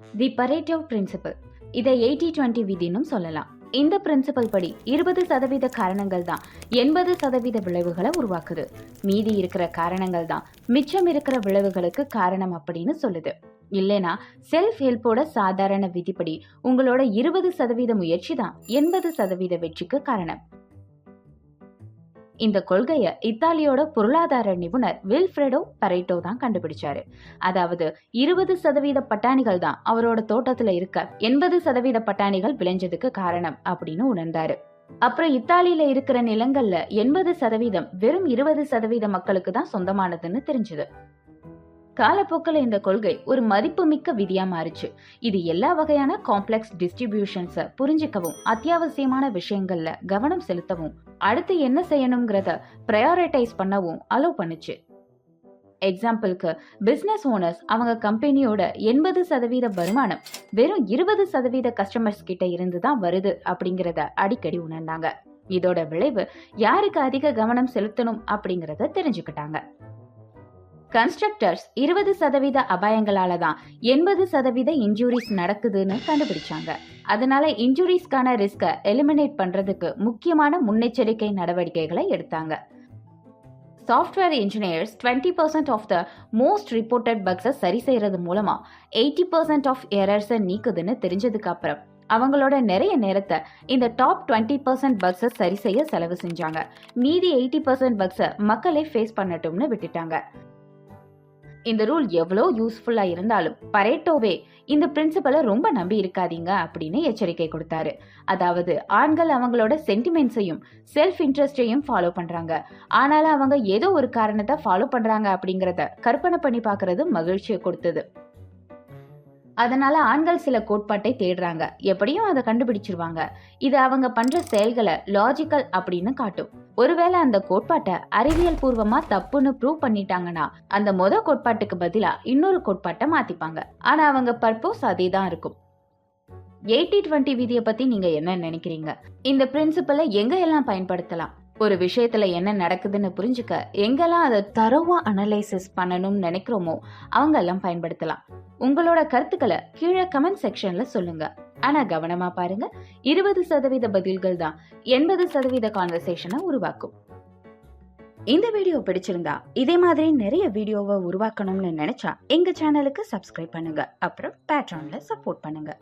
தி Pareto principle இதை eighty twenty விதினும் சொல்லலாம். இந்த பிரின்சிபல் படி இருபது சதவீத காரணங்கள் தான் எண்பது சதவீத விளைவுகளை உருவாக்குது. மீதி இருக்கிற காரணங்கள் தான் மிச்சம் இருக்கிற விளைவுகளுக்கு காரணம் அப்படின்னு சொல்லுது. இல்லைனா செல்ஃப் ஹெல்ப்போட சாதாரண விதிப்படி உங்களோட இருபது சதவீத முயற்சி தான் எண்பது சதவீத வெற்றிக்கு காரணம். இந்த கொள்கையை இத்தாலியோட பொருளாதார நிபுணர் வில்ஃப்ரெடோ பரைட்டோ தான் கண்டுபிடிச்சாரு. அதாவது இருபது சதவீத பட்டாணிகள் தான் அவரோட தோட்டத்துல இருக்க எண்பது சதவீத பட்டாணிகள் விளைஞ்சதுக்கு காரணம் அப்படின்னு உணர்ந்தாரு. அப்புறம் இத்தாலியில இருக்கிற நிலங்கள்ல எண்பது சதவீதம் வெறும் இருபது சதவீத மக்களுக்கு தான் சொந்தமானதுன்னு தெரிஞ்சது. காலப்போக்கில் இந்த கொள்கை ஒரு மதிப்புமிக்க விதியாக மாறுச்சு. இது எல்லா வகையான காம்ப்ளெக்ஸ் டிஸ்ட்ரிபியூஷன்ஸை புரிஞ்சுக்கவும் அத்தியாவசியமான விஷயங்கள்ல கவனம் செலுத்தவும் அடுத்து என்ன செய்யணுங்கிறத ப்ரையாரிட்டைஸ் பண்ணவும் அலோவ் பண்ணுச்சு. எக்ஸாம்பிளுக்கு பிஸ்னஸ் ஓனர்ஸ் அவங்க கம்பெனியோட எண்பது சதவீத வருமானம் வெறும் இருபது சதவீத கஸ்டமர்ஸ் கிட்ட இருந்து தான் வருது அப்படிங்கிறத அடிக்கடி உணர்ந்தாங்க. இதோட விளைவு யாருக்கு அதிக கவனம் செலுத்தணும் அப்படிங்கிறத தெரிஞ்சுக்கிட்டாங்க. கன்ஸ்ட்ரக்டர்ஸ் இருபது சதவீத அபாயங்களால தான் எண்பது சதவீத இன்ஜுரிஸ் நடக்குதுன்னு கண்டுபிடிச்சாங்க. அதனால இன்ஜுரிஸ்க்கான ரிஸ்கை எலிமினேட் பண்றதுக்கு முக்கியமான முன்னெச்சரிக்கை நடவடிக்கைகளை எடுத்தாங்க. Software engineers twenty percent of the most reported பக்ஸை சரி செய்யறது மூலமா எயிட்டி பர்சன்ட் ஆஃப் எரர்ஸை நீக்குதுன்னு தெரிஞ்சதுக்கு அப்புறம் அவங்களோட நிறைய நேரத்தை இந்த டாப் டுவெண்ட்டி பர்சன்ட் பக்ஸை சரி செய்ய செலவு செஞ்சாங்க. மீதி எயிட்டி பர்சன்ட் பக்ஸை மக்களே ஃபேஸ் பண்ணட்டும்னு விட்டுட்டாங்க. இந்த ரூல் எவ்வளோ யூஸ்ஃபுல்லாக இருந்தாலும் பரேட்டோவே இந்த பிரின்சிபலை ரொம்ப நம்பி இருக்காதீங்க அப்படின்னு எச்சரிக்கை கொடுத்தாரு. அதாவது ஆண்கள் அவங்களோட சென்டிமெண்ட்ஸையும் செல்ஃப் இன்ட்ரெஸ்டையும் ஃபாலோ பண்ணுறாங்க ஆனாலும் அவங்க ஏதோ ஒரு காரணத்தை ஃபாலோ பண்ணுறாங்க அப்படிங்கிறத கற்பனை பண்ணி பார்க்கறது மகிழ்ச்சியை கொடுத்தது. அதனால ஆண்கள் சில கோட்பாட்டை தேடுறாங்க. எப்படியும் அதை கண்டுபிடிச்சிருவாங்க. இது அவங்க பண்ற செயல்களை லாஜிக்கல் அப்படின்னு காட்டும். ஒருவேளை அந்த கோட்பாட்டை அறிவியல் பூர்வமா தப்புன்னு ப்ரூவ் பண்ணிட்டாங்கன்னா அந்த மொத கோட்பாட்டுக்கு பதிலா இன்னொரு கோட்பாட்டை மாத்திப்பாங்க. ஆனா அவங்க பர்போஸ் அதே தான் இருக்கும். எயிட்டி டுவெண்ட்டி விதியை பத்தி நீங்க என்ன நினைக்கிறீங்க? இந்த பிரின்சிபலை எங்க எல்லாம் பயன்படுத்தலாம்? ஒரு விஷயத்துல என்ன நடக்குதுன்னு புரிஞ்சுக்க எங்கெல்லாம் அதை தரவா அனலைசிஸ் பண்ணணும்னு நினைக்கிறோமோ அவங்க எல்லாம் பயன்படுத்தலாம். உங்களோட கருத்துக்களை கீழே கமெண்ட் செக்ஷன்ல சொல்லுங்க. ஆனா கவனமா பாருங்க இருபது சதவீத பதில்கள் தான் எண்பது சதவீத கான்வர்சேஷனை உருவாக்கும். இந்த வீடியோ பிடிச்சிருந்தா இதே மாதிரி நிறைய வீடியோவை உருவாக்கணும்னு நினைச்சா எங்க சேனலுக்கு சப்ஸ்கிரைப் பண்ணுங்க. அப்புறம் பேட்ரான்ல சப்போர்ட் பண்ணுங்க.